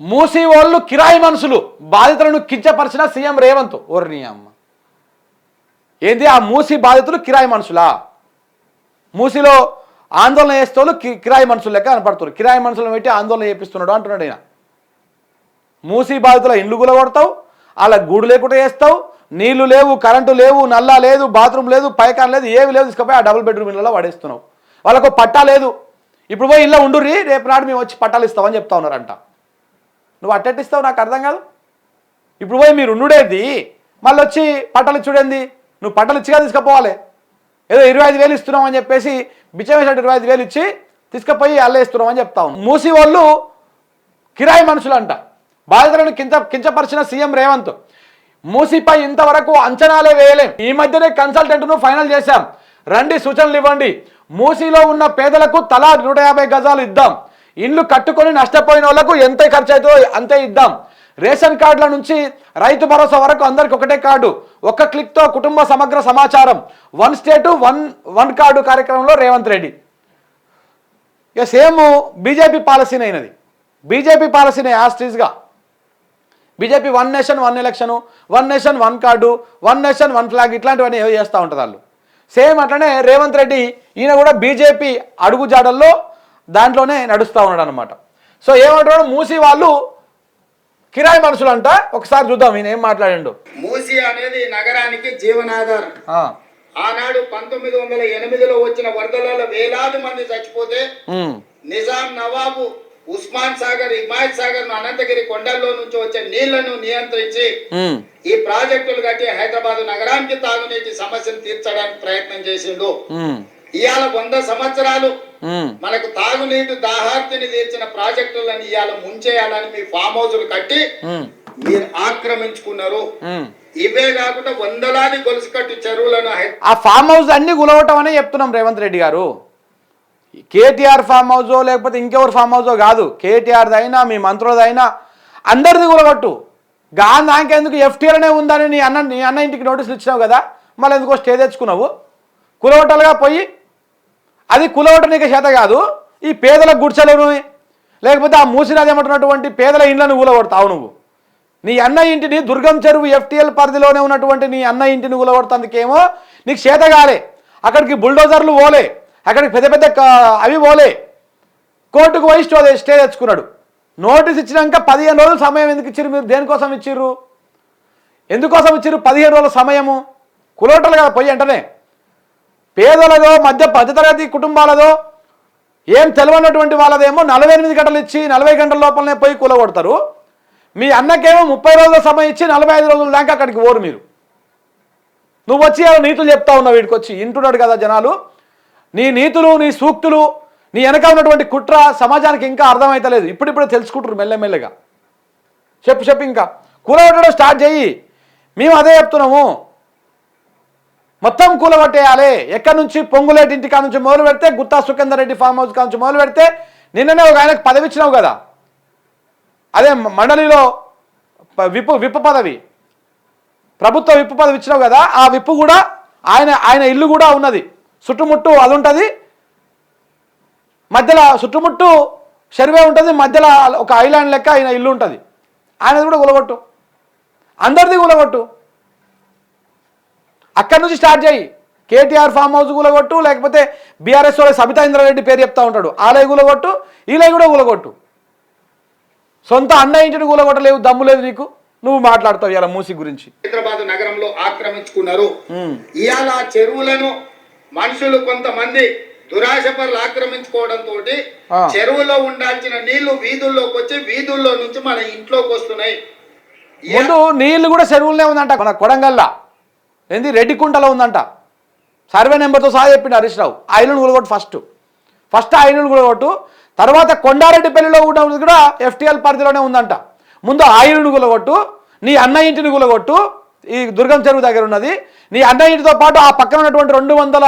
మూసి వాళ్ళు కిరాయి మనుషులు. బాధితులను కించపరిచిన సీఎం రేవంత్. ఓర్ని అమ్మ. ఏంది ఆ మూసి బాధితులు కిరాయి మనుషులా? మూసిలో ఆందోళన చేస్తూ కిరాయి మనుషులు లెక్క కనపడుతున్నారు. కిరాయి మనుషులను పెట్టి ఆందోళన చేపిస్తున్నాడు అంటున్నాడు ఆయన మూసి బాధితుల ఇండ్లు కొడతావు వాళ్ళ గూడు లేకుండా చేస్తావు నీళ్ళు లేవు కరెంటు లేవు నల్లా లేదు బాత్రూమ్ లేదు పైకాన్ లేదు ఏవి లేవు తీసుకుపోయి ఆ డబుల్ బెడ్రూమ్ ఇళ్ళలో పడేస్తున్నావు. వాళ్ళకు పట్టా లేదు. ఇప్పుడు పోయి ఇళ్ళ ఉండుర్రి రేపు నాడు మేము వచ్చి పట్టాలు ఇస్తామని చెప్తా ఉన్నారంట. నువ్వు అట్టెట్టిస్తావు నాకు అర్థం కాదు. ఇప్పుడు పోయి మీరు ఉండుడేది? మళ్ళీ వచ్చి పట్టలు చూడండి నువ్వు పట్టలు ఇచ్చిగా తీసుకుపోవాలి. ఏదో ఇరవై ఐదు వేలు ఇస్తున్నావు అని చెప్పేసి బిచ్చం వేసినట్టు ఇరవై ఐదు వేలు ఇచ్చి తీసుకుపోయి అల్లేస్తున్నాం అని చెప్తాం మూసీ మూసి వాళ్ళు కిరాయి మనుషులంట. బాధితులను కించ కించపరిచిన సీఎం రేవంత్. మూసిపై ఇంతవరకు అంచనాలే వేయలేం. ఈ మధ్యనే కన్సల్టెంట్ను ఫైనల్ చేశాం. రండి సూచనలు ఇవ్వండి. మూసిలో ఉన్న పేదలకు తలా నూట యాభై గజాలు ఇద్దాం. ఇండ్లు కట్టుకొని నష్టపోయిన వాళ్ళకు ఎంత ఖర్చు అవుతుందో అంతే ఇద్దాం. రేషన్ కార్డుల నుంచి రైతు భరోసా వరకు అందరికి ఒకటే కార్డు. ఒక్క క్లిక్తో కుటుంబ సమగ్ర సమాచారం. One state one one card కార్యక్రమంలో రేవంత్ రెడ్డి. ఇక సేమ్ బీజేపీ పాలసీనే అయినది బీజేపీ పాలసీనే యాస్టీస్గా BJP one nation one election one nation one card one nation one flag ఇట్లాంటివన్నీ ఏవో చేస్తూ ఉంటారు వాళ్ళు. సేమ్ అట్లనే రేవంత్ రెడ్డి ఈయన కూడా బీజేపీ అడుగుజాడల్లో దాంట్లోనే నడుస్తూ ఉన్నాడు అనమాట సో ఏమంటాడు? మూసి వాళ్ళు కిరాయి మనుషులు అంట ఒకసారి చూద్దాం ఈయన ఏం మాట్లాడిండు. మూసి అనేది నగరానికి జీవనాధారం. ఆనాడు పంతొమ్మిది వందల ఎనిమిదిలో వచ్చిన వరదలలో వేలాది మంది చచ్చిపోతే నిజాం నవాబు ఉస్మాన్ సాగర్ హిమాయత్ సాగర్ను అనంతగిరి కొండల్లో నుంచి వచ్చే నీళ్ళను నియంత్రించి ఈ ప్రాజెక్టులు కట్టి హైదరాబాద్ నగరానికి తాగునీటి సమస్యను తీర్చడానికి ప్రయత్నం చేసిండు. ఇవాళ వంద సంవత్సరాలు మనకు తాగునీటి దాహార్తిని తీర్చిన ప్రాజెక్టులను ఇవాళ ముంచేయాలని మీ ఫామ్ హౌజులు కట్టి మీరు ఆక్రమించుకున్నారు. ఇవే కాకుండా వందలాది గొలుసు కట్టు చెరువులను ఆ ఫామ్ హౌస్ అన్ని గులవటం అనే చెప్తున్నాం రేవంత్ రెడ్డి గారు. కేటీఆర్ ఫామ్ హౌజో లేకపోతే ఇంకెవరు ఫామ్ హౌజో కాదు. కేటీఆర్ది అయినా మీ మంత్రులదైనా అందరిది గులగొట్టు. గా నాకెందుకు ఎఫ్టీఆర్నే ఉందని నీ అన్న నీ అన్న ఇంటికి నోటీసులు ఇచ్చినావు కదా? మళ్ళీ ఎందుకో స్టే తెచ్చుకున్నావు? కులవటలుగా పోయి అది కులవట నీకు చేత కాదు ఈ పేదల గుడిసెలను లేకపోతే ఆ మూసినది పేదల ఇండ్లను కూలగొడతావు నువ్వు. నీ అన్న ఇంటిని దుర్గం చెరువు ఎఫ్టీఎల్ పరిధిలోనే ఉన్నటువంటి నీ అన్న ఇంటిని కూలగొడతందుకేమో నీకు చేత కాలే. అక్కడికి బుల్డోజర్లు పోలే. అక్కడికి పెద్ద పెద్ద అవి పోలే. కోర్టుకు పోయి స్టో స్టే తెచ్చుకున్నాడు. నోటీస్ ఇచ్చినాక పదిహేను రోజులు సమయం ఎందుకు ఇచ్చిర్రు మీరు? దేనికోసం ఇచ్చిర్రు? ఎందుకోసం ఇచ్చిర్రు? పదిహేను రోజుల సమయము. కులోటలు కదా పోయి వెంటనే పేదలదో మధ్య మధ్యతరగతి కుటుంబాలదో ఏం తెలియనటువంటి వాళ్ళదేమో నలభై ఎనిమిది గంటలు ఇచ్చి నలభై గంటల లోపలనే పోయి కూలగొడతారు. మీ అన్నకేమో ముప్పై రోజుల సమయం ఇచ్చి నలభై ఐదు రోజుల దాకా అక్కడికి పోరు మీరు. నువ్వు వచ్చి నీతులు చెప్తా ఉన్నావు వీడికి వచ్చి. వింటున్నాడు కదా జనాలు. నీ నీతులు నీ సూక్తులు నీ వెనక ఉన్నటువంటి కుట్ర సమాజానికి ఇంకా అర్థమైతలేదు. ఇప్పుడిప్పుడే తెలుసుకుంటారు మెల్లమెల్లగా. చెప్పు చెప్పు ఇంకా. కూలగొట్టడం స్టార్ట్ చెయ్యి మేము అదే చెప్తున్నాము. మొత్తం కూలగొట్టేయాలి. ఎక్కడి నుంచి? పొంగులేటి ఇంటి కాడ నుంచి మొదలు పెడితే గుత్తా సుఖేందర్ రెడ్డి ఫామ్ హౌస్ కాడ నుంచి మొదలు పెడితే నిన్ననే ఒక ఆయనకు పదవి ఇచ్చినావు కదా. అదే మండలిలో విప్పు విప్పు పదవి. ప్రభుత్వ విప్పు పదవి ఇచ్చినావు కదా ఆ విప్పు కూడా ఆయన ఆయన ఇల్లు కూడా ఉన్నది. చుట్టుముట్టు అది ఉంటుంది. మధ్యలో చుట్టుముట్టు షర్వే ఉంటుంది మధ్యలో ఒక ఐలాండ్ లెక్క ఆయన ఇల్లు ఉంటుంది. ఆయనది కూడా కూలగొట్టు. అందరిది కూలగొట్టు. అక్కడి నుంచి స్టార్ట్ చేయి. కేటీఆర్ ఫామ్ హౌస్ గులగొట్టు లేకపోతే బీఆర్ఎస్ వాళ్ళ సబితా ఇంద్రారెడ్డి పేరు చెప్తా ఉంటాడు. ఆలయ గులగొట్టు ఈలయ కూడా గులగొట్టు సొంత అన్న ఇంటిని కూలగొట్టలేవు దమ్ము లేదు నీకు. నువ్వు మాట్లాడతావు ఇలా మూసి గురించి. హైదరాబాద్ నగరంలో ఆక్రమించుకున్నారు. ఇవాళ చెరువులను మనుషులు కొంతమంది దురాశపరులు ఆక్రమించుకోవడంతో ఆ. చెరువులో ఉండాల్సిన నీళ్ళు వీధుల్లోకి వచ్చి వీధుల్లో నుంచి మన ఇంట్లోకి వస్తున్నాయి. ముందు నీళ్ళు కూడా చెరువులనే ఉందంట మన కొడంగల్లా. ఏంది? రెడ్డికుంటలో ఉందంట. సర్వే నెంబర్తో సహా చెప్పిండు హరీష్ రావు. ఆ ఇల్లును కూలగొట్టు ఫస్ట్. ఫస్ట్ ఆ ఇల్లును కూలగొట్టు. తర్వాత కొండారెడ్డిపల్లిలో కూడా ఉంది కూడా ఎఫ్టీఎల్ పరిధిలోనే ఉందంట. ముందు ఆ ఇల్లును కూలగొట్టు. నీ అన్న ఇంటిని కూలగొట్టు. ఈ దుర్గం చెరువు దగ్గర ఉన్నది. నీ అన్న ఇంటితో పాటు ఆ పక్కన ఉన్నటువంటి రెండు వందల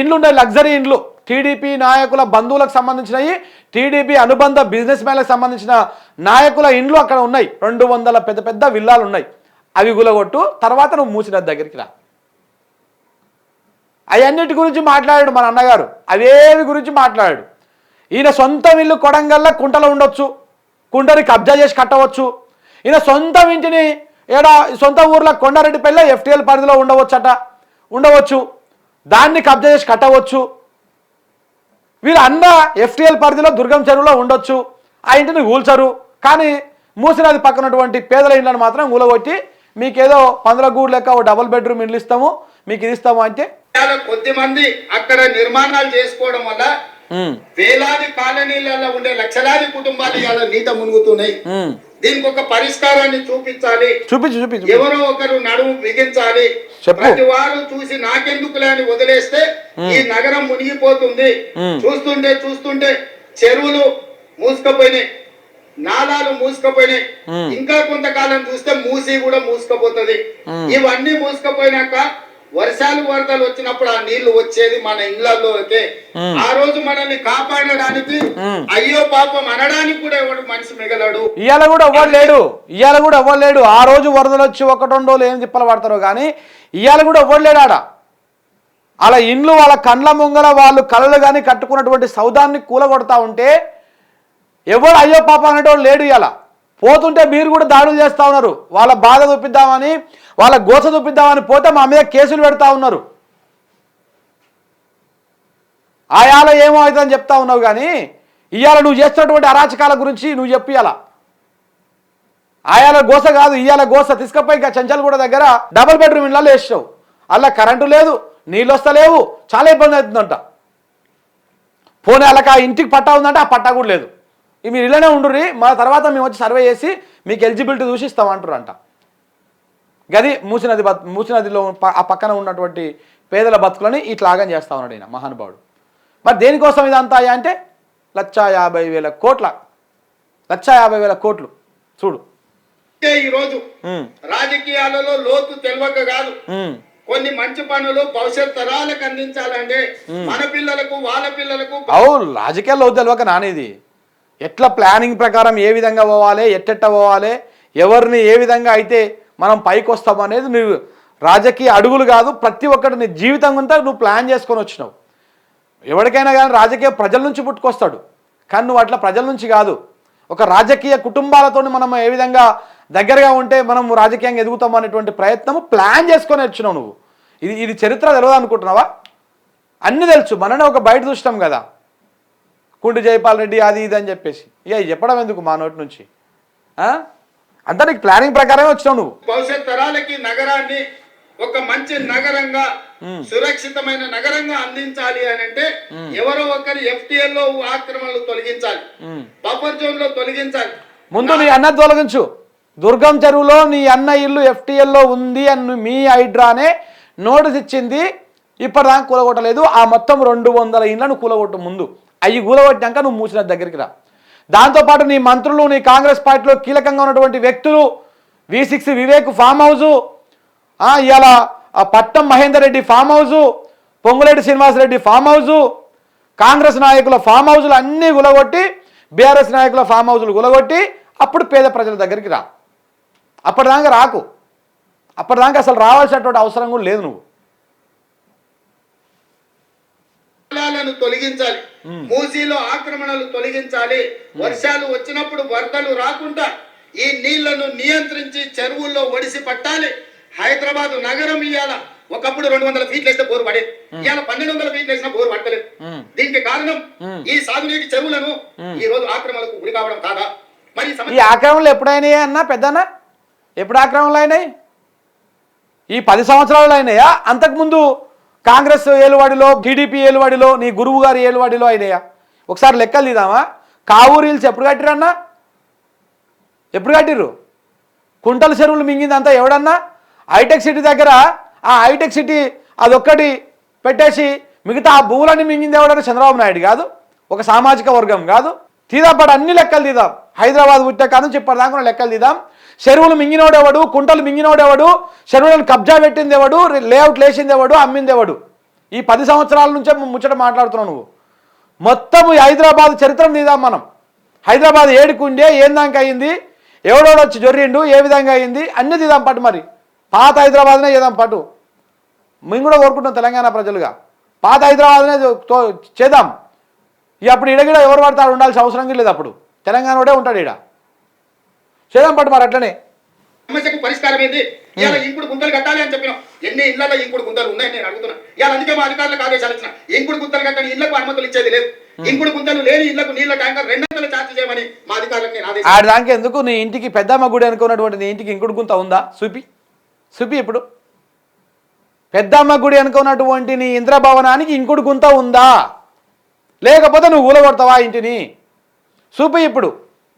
ఇండ్లు ఉన్నాయి లగ్జరీ ఇండ్లు టీడీపీ నాయకుల బంధువులకు సంబంధించినవి టీడీపీ అనుబంధ బిజినెస్ మ్యాన్లకు సంబంధించిన నాయకుల ఇండ్లు అక్కడ ఉన్నాయి. రెండు వందల పెద్ద పెద్ద విల్లాలు ఉన్నాయి అవి గులగొట్టు తర్వాత నువ్వు మూసిన దగ్గరికి రా. అవన్నిటి గురించి మాట్లాడాడు మన అన్నగారు. అవేవి గురించి మాట్లాడాడు. ఈయన సొంతం ఇల్లు కొడంగల్లా కుంటలో ఉండొచ్చు. కుంటని కబ్జా చేసి కట్టవచ్చు. ఈయన సొంతం ఇంటిని ఏడా సొంత ఊర్లో కొండారెడ్డిపల్లి ఎఫ్టీఎల్ పరిధిలో ఉండవచ్చట. ఉండవచ్చు. దాన్ని కబ్జా చేసి కట్టవచ్చు. వీరు అన్న ఎఫ్టీఎల్ పరిధిలో దుర్గం చెరువులో ఉండొచ్చు. ఆ ఇంటిని కూల్చరు కానీ మూసినది పక్కనటువంటి పేదల ఇండ్లను మాత్రం కూలగొట్టి మీకేదో పందుల గూడు లెక్క ఓ డబుల్ బెడ్రూమ్ ఇండ్లు ఇస్తాము మీకు ఇది ఇస్తాము అంటే? కొద్ది మంది అక్కడ నిర్మాణాలు చేసుకోవడం వల్ల వేలాది కాలనీలలో ఉండే లక్షలాది కుటుంబాలు ఇవాళ నీట మునుగుతున్నాయి. దీనికి ఒక పరిష్కారాన్ని చూపించాలి. చూపించు చూపించు ఎవరో ఒకరు నడుము బిగించాలి. ప్రతి వారు చూసి నాకెందుకులే అని వదిలేస్తే ఈ నగరం మునిగిపోతుంది. చూస్తుంటే చూస్తుంటే చెరువులు మూసుకుపోయినాయి. నాలాలు మూసుకుపోయినాయి. ఇంకా కొంతకాలం చూస్తే మూసి కూడా మూసుకుపోతుంది. ఇవన్నీ మూసుకుపోయినాక వర్షాలు వరదలు వచ్చినప్పుడు ఆ నీళ్ళు వచ్చేది మన ఇళ్ళలోకే మ్మ్. ఆ రోజు మనల్ని కాపాడడానికి. అయ్యో పాపం అనడానికి కూడా ఎవడు మనిషి మిగలడు ఇవాళ కూడా లేడు ఇవాళ కూడా లేడు ఆ రోజు వరదలు వచ్చి ఒకటి రెండు రోజులు ఏం తిప్పలు పడతారో కానీ ఇవాళ కూడా లేడు ఆడ అలా ఇండ్లు వాళ్ళ కండ్ల ముంగల వాళ్ళు కళలు కానీ కట్టుకున్నటువంటి సౌదాన్ని కూలగొడతా ఉంటే ఎవరు అయ్యో పాప అనేటోడు లేడు ఇవాళ పోతుంటే మీరు కూడా దాడులు చేస్తూ ఉన్నారు. వాళ్ళ బాధ చూపిద్దామని వాళ్ళ గోస చూపిద్దామని పోతే మా మీద కేసులు పెడతా ఉన్నారు. ఆయాల ఏమో అవుతుందని చెప్తా ఉన్నావు కానీ ఇవాళ నువ్వు చేస్తున్నటువంటి అరాచకాల గురించి నువ్వు చెప్పు ఆయాల గోస కాదు ఇవాళ గోస తీసుకపోయి ఇంకా చెంచల్గూడ దగ్గర డబుల్ బెడ్రూమ్ ఇళ్ళలో వేసావు అలా కరెంటు లేదు నీళ్ళు వస్తలేవు చాలా ఇబ్బంది అవుతుందంట. పోనీ వాళ్ళకి ఆ ఇంటికి పట్టా ఉందంటే ఆ పట్టా కూడా లేదు. మీరు ఇళ్ళనే ఉండుర్రి మా తర్వాత మేము వచ్చి సర్వే చేసి మీకు ఎలిజిబిలిటీ చూసి ఇస్తాం అంటారంట గది మూసినది బత్ మూసినదిలో ఆ పక్కన ఉన్నటువంటి పేదల బతుకులని ఇట్లాగం చేస్తా ఉన్నాడు ఈయన మహానుభావుడు. మరి దేనికోసం ఇదంతా అంటే లక్ష యాభై వేల కోట్ల లక్ష యాభై వేల కోట్లు. చూడు. అంటే ఈ రోజు ఉమ్, రాజకీయాలలో లోతు తెలియక కాదు. కొన్ని మంచి పనులు భవిష్యత్ తరాలకు అందించాలంటే మన పిల్లలకు వాళ్ళ పిల్లలకు రాజకీయాల్లో తెలియక నానేది. ఎట్లా ప్లానింగ్ ప్రకారం ఏ విధంగా పోవాలి ఎట్టెట్ట పోవాలి ఎవరిని ఏ విధంగా అయితే మనం పైకి వస్తాం అనేది నువ్వు రాజకీయ అడుగులు కాదు ప్రతి ఒక్కటి నీ జీవితం అంతా నువ్వు ప్లాన్ చేసుకొని వచ్చినావు. ఎవరికైనా కానీ రాజకీయ ప్రజల నుంచి పుట్టుకొస్తాడు. కానీ నువ్వు అట్లా ప్రజల నుంచి కాదు. ఒక రాజకీయ కుటుంబాలతో మనం ఏ విధంగా దగ్గరగా ఉంటే మనం రాజకీయంగా ఎదుగుతాం అనేటువంటి ప్రయత్నము ప్లాన్ చేసుకొని వచ్చినావు నువ్వు. ఇది ఇది చరిత్ర తెలియదు అనుకుంటున్నావా అన్నీ తెలుసు. మననే ఒక బయట చూసినాం కదా. కుంటి జైపాల్ రెడ్డి అది ఇది అని చెప్పేసి. ఇక చెప్పడం ఎందుకు మా నోటి నుంచి? అంతా నీకు ప్లానింగ్ ప్రకారమే వచ్చినావు నువ్వు. భవిష్యత్ తరాలకి నగరాన్ని ఒక మంచి నగరంగా సురక్షితమైన నగరంగా అందించాలి అని అంటే ఎవరో ఒకరి ఎఫ్టీఎల్లో ఆక్రమణలు తొలగించాలి. బఫర్ జోన్లో తొలగించాలి. ముందు నీ అన్న తొలగించు. దుర్గం చెరువులో నీ అన్న ఇల్లు ఎఫ్టీఎల్లో ఉంది అని మీ హైడ్రానే నోటీస్ ఇచ్చింది. ఇప్పటిదాకా కూలగొట్టలేదు. ఆ మొత్తం రెండు వందల ఇండ్లను కూలగొట్టు ముందు. అవి కూలగొట్టాక నువ్వు మూసిన దగ్గరికి రా. దాంతోపాటు నీ మంత్రులు నీ కాంగ్రెస్ పార్టీలో కీలకంగా ఉన్నటువంటి వ్యక్తులు V six Vivek farm house ఇవాళ Patnam Mahender Reddy farm house Ponguleti Srinivasa Reddy farm house Congress నాయకుల ఫామ్ హౌజులు అన్నీ గులగొట్టి బీఆర్ఎస్ నాయకుల ఫామ్ హౌజులు గులగొట్టి అప్పుడు పేద ప్రజల దగ్గరికి రా. అప్పటిదాకా రాకు. అప్పటిదాకా అసలు రావాల్సినటువంటి అవసరం కూడా లేదు నువ్వు. పొలాలను తొలగించాలి. మూసీలో ఆక్రమణలు తొలగించాలి. వర్షాలు వచ్చినప్పుడు వరదలు రాకుండా ఈ నీళ్ళను నియంత్రించి చెరువుల్లో ఒడిసి పట్టాలి. హైదరాబాద్ నగరం ఇవాళ ఒకప్పుడు రెండు వందల ఫీట్లు వేస్తే బోరు పడేది. ఇవాళ పన్నెండు వందల ఫీట్లు వేసినా బోరు పడతలేదు. దీనికి కారణం. ఈ సాగునీటి చెరువులను ఈ రోజు ఆక్రమణకు గురి కావడం కాదా? మరి ఈ ఆక్రమణలు ఎప్పుడైనాయి అన్నా పెద్దనా ఎప్పుడు ఆక్రమణలు అయినాయి? ఈ పది సంవత్సరాలు అయినాయా? అంతకుముందు కాంగ్రెస్ ఏలువాడిలో టీడీపీ ఏలువాడిలో నీ గురువు గారి ఏలువాడిలో అయినాయా ఒకసారి లెక్కలు తీదామా కావూరీల్స్ హిల్స్ ఎప్పుడు కట్టిరన్నా? ఎప్పుడు కట్టిర్రు? కుంటల చెరువులు మింగిందంతా ఎవడన్నా? హైటెక్ సిటీ దగ్గర ఆ హైటెక్ సిటీ అదొక్కటి పెట్టేసి మిగతా ఆ భూములన్నీ మింగింది ఎవడన్నా? చంద్రబాబు నాయుడు కాదు. ఒక సామాజిక వర్గం కాదు. తీదాపాటు అన్ని లెక్కలు తీద్దాం. హైదరాబాద్ పుట్టే కాదు చెప్పేదాకా లెక్కలు తీద్దాం. చెరువులు మింగినోడెవడు? కుంటలు మింగినోడెవడు? చెరువులను కబ్జా పెట్టింది ఎవడు లేఅవుట్ లేచింది ఎవడు అమ్మింది ఎవడు ఈ పది సంవత్సరాల నుంచే ముచ్చట మాట్లాడుతున్నావు నువ్వు. మొత్తం ఈ హైదరాబాద్ చరిత్ర తీద్దాం మనం? హైదరాబాద్ ఏడుకుండే ఏం దాకా అయింది? ఎవడోడు వచ్చి జొర్రిండు ఏ విధంగా అయింది? అన్ని తీదాం పట్టు మరి. పాత హైదరాబాద్నే చేద్దాం పట్టు మేము కూడా కోరుకుంటాం తెలంగాణ ప్రజలుగా. పాత హైదరాబాద్నే చేద్దాం. అప్పుడు ఇడగిడ ఎవరు పడతాడు ఉండాల్సిన అవసరం లేదు అప్పుడు. తెలంగాణ వాడే ఉంటాడు ఈడ. చేద్దాం పట్టు మరి అట్లనే. సమస్యకు పరిష్కారం ఏంది? ఇవాళ ఇంకుడు గుంతలు కట్టాలి అని చెప్పినాం. ఎన్ని ఇళ్ళలో ఇంకుడు గుంతలు ఉన్నాయని నేను అడుగుతున్నా. ఇవాళ అందుకే మా అధికారులకు ఆదేశాలు ఇచ్చిన. ఇంకుడు గుంతలు కట్టని ఇళ్ళకు అనుమతులు ఇచ్చేది లేదు. ఇంకుడు గుంతలు లేని ఇళ్ళకు నీళ్ళ ట్యాంకర్ రెండు వందలు ఛార్జ్ చేయమని మా అధికారులకు నేను ఆదేశం ఆడి దానికి ఎందుకు నీ ఇంటికి పెద్దమ్మ గుడి అనుకున్నటువంటి నీ ఇంటికి ఇంకుడు గుంత ఉందా? చూపి చూపి ఇప్పుడు. పెద్దమ్మ గుడి అనుకున్నటువంటి నీ ఇంద్రభవనానికి ఇంకుడు గుంత ఉందా? లేకపోతే నువ్వు ఊలగొడతావా ఇంటిని? చూపి ఇప్పుడు.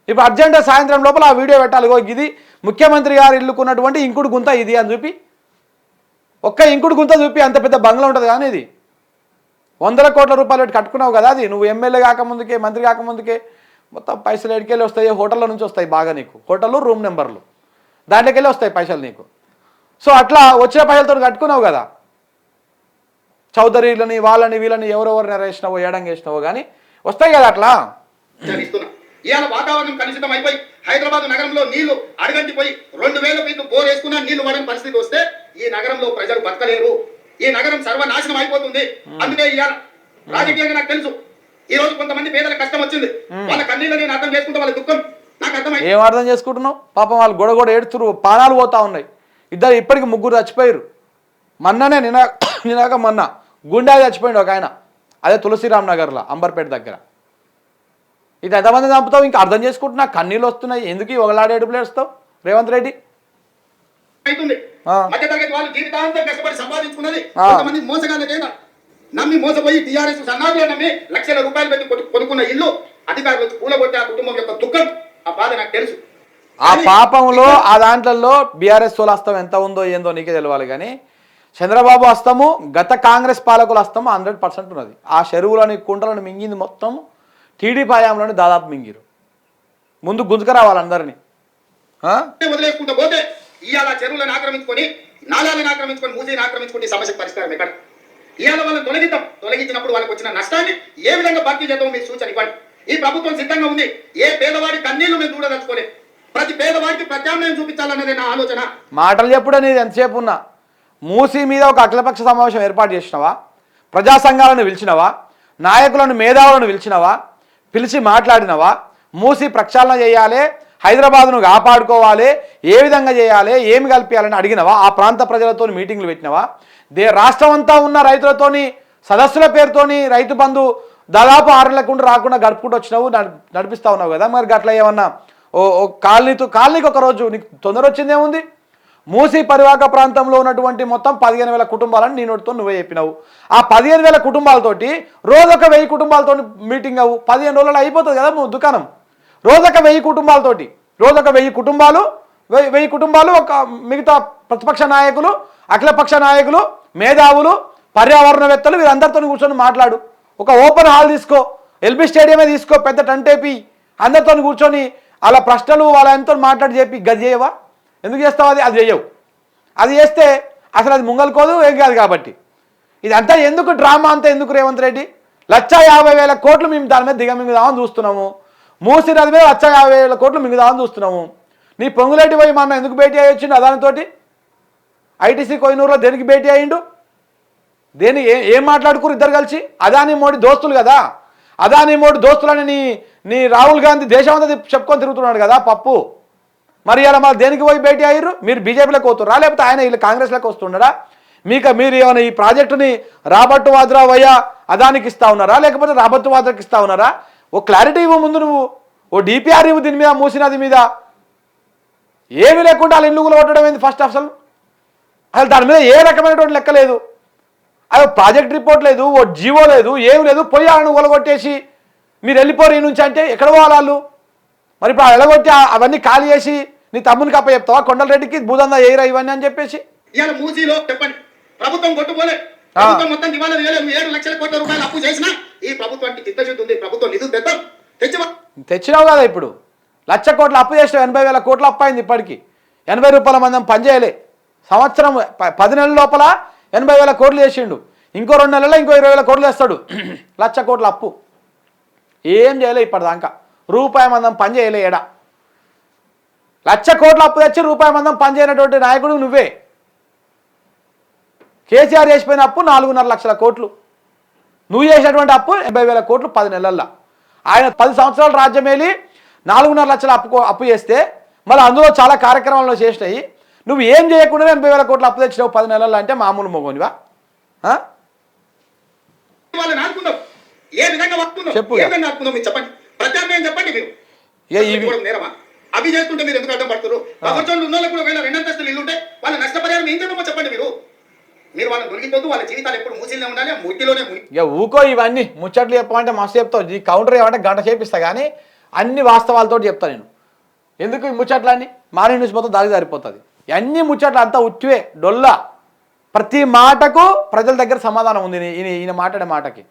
ఇప్పుడు అర్జెంట్ సాయంత్రం లోపల ఆ వీడియో పెట్టాలి. ఇది ముఖ్యమంత్రి గారు ఇల్లుకున్నటువంటి ఇంకుడు గుంత ఇది అని చూపి ఒక్క ఇంకుడు గుంత చూపి అంత పెద్ద బంగ్లా ఉంటుంది కానీ ఇది. వందల కోట్ల రూపాయలు పెట్టి కట్టుకున్నావు కదా అది. నువ్వు ఎమ్మెల్యే కాకముందుకే మంత్రి కాకముందుకే మొత్తం పైసలు ఎడికెళ్ళి వస్తాయి. హోటళ్ళ నుంచి వస్తాయి బాగా నీకు. హోటళ్ళు రూమ్ నెంబర్లు. దాంట్లోకెళ్ళి వస్తాయి పైసలు నీకు. సో అట్లా వచ్చిన పైసలతో కట్టుకున్నావు కదా. చౌదరీలని వాళ్ళని వీళ్ళని ఎవరెవరిని వేసినావో ఏడంగా వేసినావో కానీ వస్తాయి కదా అట్లా. ఇవాళ వాతావరణం కలుషితం అయిపోయి హైదరాబాద్ నగరంలో నీళ్ళు అడగంటిపోయి రెండు వేల ఫీట్లు బోర్ వేసుకున్నా నీళ్ళు పడని పరిస్థితి వస్తే ఈ నగరంలో ప్రజలు బతకలేరు. ఈ నగరం సర్వనాశనం అయిపోతుంది. అందుకే ఇవాళ రాజకీయంగా నాకు తెలుసు. ఈ రోజు కొంతమంది పేదల కష్టం వచ్చింది. వాళ్ళ కన్నీళ్ళు నేను అర్థం చేసుకుంటే వాళ్ళ దుఃఖం నాకు ఏం అర్థం చేసుకుంటున్నావు? పాపం వాళ్ళు గొడవ గొడవ ఏడుతురు పానాలు పోతా ఉన్నాయి. ఇద్దరు ఇప్పటికి ముగ్గురు చచ్చిపోయారు మొన్ననే నినా నినాక మొన్న గుండె చచ్చిపోయిండు ఒక ఆయన. అదే తులసిరామ్ నగర్లో అంబర్పేట దగ్గర. ఇది ఎంతమంది చంపుతావు? ఇంకా అర్థం చేసుకుంటున్నా కన్నీళ్ళు వస్తున్నాయి. ఎందుకు ఈ ఒకలాడేడు ప్లేస్తావు రేవంత్ రెడ్డి. మధ్యతరగతి వాళ్ళు జీవితాంతం కష్టపడి సంపాదించుకున్నది నమ్మి మోసపోయి టీఆర్ఎస్ సన్నాదులు నమ్మి లక్షల రూపాయలు పెట్టి కొను- కొనుక్కున్న ఇల్లు అధికారులు కూలగొట్టి ఆ కుటుంబం యొక్క దుఃఖం ఆ బాధ నాకు తెలుసు. ఆ పాపంలో ఆ దాంట్లలో బీఆర్ఎస్ హస్తం ఎంత ఉందో ఏందో నీకే తెలవాలి కానీ చంద్రబాబు హస్తము గత కాంగ్రెస్ పాలకుల హస్తము హండ్రెడ్ పర్సెంట్ ఉన్నది. ఆ చెరువులని కుంటలను మింగింది మొత్తం టీడీపీ హయాంలోనే దాదాపు మింగిరు. ముందు గుంజుకరావాలి అందరినీ. ఆ? వదిలేసుకుంటూ పోతే ఇవాళ చెరువులను ఆక్రమించుకొని నాలాలను ఆక్రమించుకొని మూసీని ఆక్రమించుకుంటే సమస్యకు పరిష్కారం ఎక్కడ? ఇవాళ వాళ్ళని తొలగిద్దాం. తొలగించినప్పుడు వాళ్ళకి వచ్చిన నష్టాన్ని ఏ విధంగా భర్తీ చేద్దాం మీరు సూచన ఇవ్వండి. ఈ ప్రభుత్వం సిద్ధంగా ఉంది. ఏ పేదవాడి కన్నీళ్ళు మేము చూడదలుచుకోలేదు ప్రతి పేదవాడికి ప్రత్యామ్నాయం చూపించాలన్నదే నా ఆలోచన. మాటలు చెప్పుడు అనేది ఎంతసేపు ఉన్నా. మూసీ మీద ఒక అఖిలపక్ష సమావేశం ఏర్పాటు చేసినవా? ప్రజా సంఘాలను పిలిచినవా? నాయకులను మేధావులను పిలిచినవా? పిలిచి మాట్లాడినవా? మూసి ప్రక్షాళన చేయాలి? హైదరాబాద్ను కాపాడుకోవాలి? ఏ విధంగా చేయాలి? ఏమి కల్పించాలని అడిగినవా? ఆ ప్రాంత ప్రజలతో మీటింగ్లు పెట్టినవా? దే రాష్ట్రం అంతా ఉన్న రైతులతోని సదస్సుల పేరుతోని రైతు బంధు దాదాపు ఆరు లేకుండా రాకుండా గడుపుకుంటూ వచ్చినావు నడి- నడిపిస్తా ఉన్నావు కదా? మరి గట్ల ఏమన్నా? ఓ ఓ కాలనీతో కాలనీకి ఒక రోజు నీకు తొందర వచ్చిందేముంది మూసీ పరివాహక ప్రాంతంలో ఉన్నటువంటి మొత్తం పదిహేను వేల కుటుంబాలను నీ నోటితో నువ్వే చెప్పినావు. ఆ పదిహేను వేల కుటుంబాలతోటి రోజొక వెయ్యి కుటుంబాలతో మీటింగ్ అవ్వు. పదిహేను రోజులు అయిపోతుంది కదా నువ్వు దుకాణం. రోజొక వెయ్యి కుటుంబాలతోటి. రోజొక వెయ్యి కుటుంబాలు వెయ్యి వెయ్యి కుటుంబాలు ఒక మిగతా ప్రతిపక్ష నాయకులు అఖిలపక్ష నాయకులు మేధావులు పర్యావరణవేత్తలు వీరందరితో కూర్చొని మాట్లాడు. ఒక ఓపెన్ హాల్ తీసుకో. ఎల్బీ స్టేడియమే తీసుకో పెద్ద టంటేపి అందరితో కూర్చొని అలా ప్రశ్నలు వాళ్ళ ఎంతో మాట్లాడి చెప్పి గజేవా ఎందుకు చేస్తావు అది? అది చేయవు అది చేస్తే అసలు అది ముంగలుకోదు ఏం కాదు కాబట్టి. ఇదంతా ఎందుకు డ్రామా అంతా ఎందుకు రేవంత్ రెడ్డి? లక్ష యాభై వేల కోట్లు మేము దాని మీద దిగమింగుదామని చూస్తున్నాము. మూసి నది మీద లక్ష యాభై వేల కోట్లు మింగుదామని చూస్తున్నాము. నీ పొంగులేటి పోయి మన ఎందుకు భేటీ అయ్యి వచ్చిండు అదానితోటి? ఐటీసీ కోయినూరులో దేనికి భేటీ అయ్యిండు? దేని ఏ ఏం మాట్లాడుకురు ఇద్దరు కలిసి? అదాని మోడీ దోస్తులు కదా. అదాని మోడీ దోస్తులని నీ నీ రాహుల్ గాంధీ దేశం అంతా చెప్పుకొని తిరుగుతున్నాడు కదా పప్పు. మరి ఇలా మరి దేనికి పోయి భేటీ అయ్యారు మీరు బీజేపీలోకి పోతున్నారా లేకపోతే ఆయన వీళ్ళు కాంగ్రెస్లోకి వస్తున్నారా మీకు మీరు ఏమైనా ఈ ప్రాజెక్టుని రాబర్ట్ వాద్రా వయ్యా? అదానికి ఇస్తా ఉన్నారా? లేకపోతే రాబర్ట్ వాద్రాకి ఇస్తా ఉన్నారా? ఓ క్లారిటీ ఇవ్వు ముందు నువ్వు. ఓ డిపిఆర్ ఇవ్వు దీని మీద మూసినది మీద. ఏమీ లేకుండా వాళ్ళ ఇల్లు కొట్టడం ఏంది ఫస్ట్ అసలు అసలు దాని మీద ఏ రకమైనటువంటి లెక్క లేదు. అది ప్రాజెక్ట్ రిపోర్ట్ లేదు ఓ జీవో లేదు ఏమి లేదు. పోయి ఆయన ఒలగొట్టేసి మీరు వెళ్ళిపోరు ఈ నుంచి అంటే ఎక్కడ పోవాలి వాళ్ళు? మరి ఇప్పుడు ఎలగొట్టి అవన్నీ ఖాళీ చేసి నీ తమ్మునికి అప్ప చెప్తావా? కొండలరెడ్డికి భూదందా ఏరా ఇవన్నీ అని చెప్పేసి? ఇవాళ మూసీలో చెప్పండి. ప్రభుత్వం కొట్టుకోలే ఆ. ప్రభుత్వం మొత్తం దివాళా వేయలేదు. ఏడు లక్షల కోట్ల రూపాయలు అప్పు చేసినా ఈ ప్రభుత్వానికి చిత్తశుద్ధి ఉంది. ప్రభుత్వం నిధులు తెద్దాం. తెచ్చి తెచ్చినావు కదా ఇప్పుడు. లక్ష కోట్ల అప్పు చేసినావు ఎనభై వేల కోట్ల అప్పు అయింది ఇప్పటికి. ఎనభై రూపాయల మందం పనిచేయలే సంవత్సరం పది నెలల లోపల ఎనభై వేల కోట్లు చేసిండు. ఇంకో రెండు నెలల్లో ఇంకో ఇరవై వేల కోట్లు వేస్తాడు లక్ష కోట్ల అప్పు. ఏం చేయలే ఇప్పటిదాకా. రూపాయి మందం పని చేయలే ఏడా. లక్ష కోట్ల అప్పు తెచ్చి రూపాయి మందం పని చేయనటువంటి నాయకుడు నువ్వే. కేసీఆర్ చేసిపోయిన అప్పు నాలుగున్నర లక్షల కోట్లు. నువ్వు చేసినటువంటి అప్పు ఎనభై వేల కోట్లు పది నెలల్లో. ఆయన పది సంవత్సరాలు రాజ్యం వెళ్ళి నాలుగున్నర లక్షల అప్పు అప్పు చేస్తే మళ్ళీ అందులో చాలా కార్యక్రమాలు చేసినాయి. నువ్వు ఏం చేయకుండా ఎనభై వేల కోట్లు అప్పు తెచ్చినావు పది నెలల్లో అంటే మామూలు మొగోనివా? చెప్పు. చెప్పండి. ప్రత్యామ్నాయం చెప్పండి మీరు. అవి చేస్తుంటే మీరు ఎందుకు అడ్డం పడుతున్నారు ప్రపంచంలో ఉన్న వాళ్ళకి కూడా ఒకవేళ రెండంతస్తులు ఇల్లు ఉంటే వాళ్ళ నష్టపరిహారం ఏం చెప్పమో చెప్పండి మీరు. మీరు వాళ్ళని దొరికిపోతూ వాళ్ళ జీవితాలు ఎప్పుడు మూసిలోనే ఉండాలి ఆ మునిగి ఇక ఊకో ఇవన్నీ. ముచ్చట్లు చెప్పమంటే మస్తు చెప్తావు. ఈ కౌంటర్ ఏమంటే గంట చేపిస్తా కానీ అన్ని వాస్తవాలతో చెప్తా నేను. ఎందుకు ఈ ముచ్చట్లన్నీ? మారి న్యూస్ మొత్తం దాగి సరిపోతుంది అన్ని ముచ్చట్లు అంతా ఉట్టివే డొల్లా. ప్రతి మాటకు ప్రజల దగ్గర సమాధానం ఉంది ఈయన ఈయన మాట్లాడే మాటకి.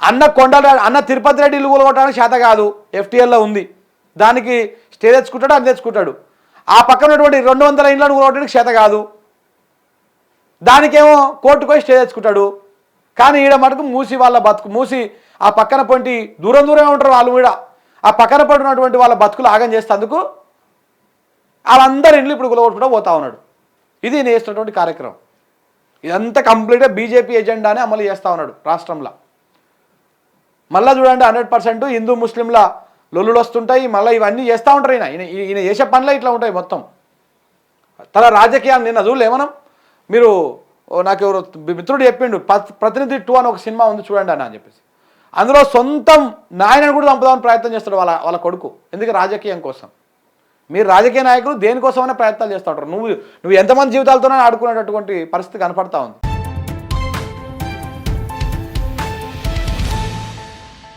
అన్న కొండల అన్న తిరుపతి రెడ్డి ఇల్లు కూలగొట్టడానికి చేత కాదు. ఎఫ్టీఎల్లో ఉంది. దానికి స్టే తెచ్చుకుంటాడు అది తెచ్చుకుంటాడు. ఆ పక్కన ఉన్నటువంటి రెండు వందల ఇండ్లను కూలగొట్టడానికి చేత కాదు. దానికేమో కోర్టుకు పోయి స్టే తెచ్చుకుంటాడు. కానీ ఈడ మటుకు మూసి వాళ్ళ బతుకు మూసి ఆ పక్కన పొంటి దూరం దూరమే ఉంటారు వాళ్ళు కూడా. ఆ పక్కన పడినటువంటి వాళ్ళ బతుకులు ఆగం చేస్తేందుకు వాళ్ళందరి ఇండ్లు ఇప్పుడు గులగొట్టుకుంటూ పోతా ఉన్నాడు. ఇది నేను చేస్తున్నటువంటి కార్యక్రమం. ఇదంతా కంప్లీట్గా బీజేపీ ఎజెండానే అమలు చేస్తూ ఉన్నాడు రాష్ట్రంలో. మళ్ళీ చూడండి హండ్రెడ్ పర్సెంట్ హిందూ ముస్లింల లొల్లులు వస్తుంటాయి మళ్ళీ ఇవన్నీ చేస్తూ ఉంటారు ఈయన. ఈయన ఈయన చేసే పనులే ఇట్లా ఉంటాయి మొత్తం. తన రాజకీయాన్ని నిన్న చూడలే మనం. మీరు ఓ నాకు ఎవరు మిత్రుడు చెప్పిండు పత్- ప్రతినిధి టూ అని ఒక సినిమా ఉంది చూడండి అని అని చెప్పేసి. అందులో సొంతం నాయనని కూడా చంపుదామని ప్రయత్నం చేస్తాడు వాళ్ళ వాళ్ళ కొడుకు. ఎందుకు? రాజకీయం కోసం. మీరు రాజకీయ నాయకులు దేనికోసమైనా ప్రయత్నాలు చేస్తూ ఉంటారు. నువ్వు నువ్వు ఎంతమంది జీవితాలతోనే ఆడుకునేటటువంటి పరిస్థితి కనపడతా ఉంది.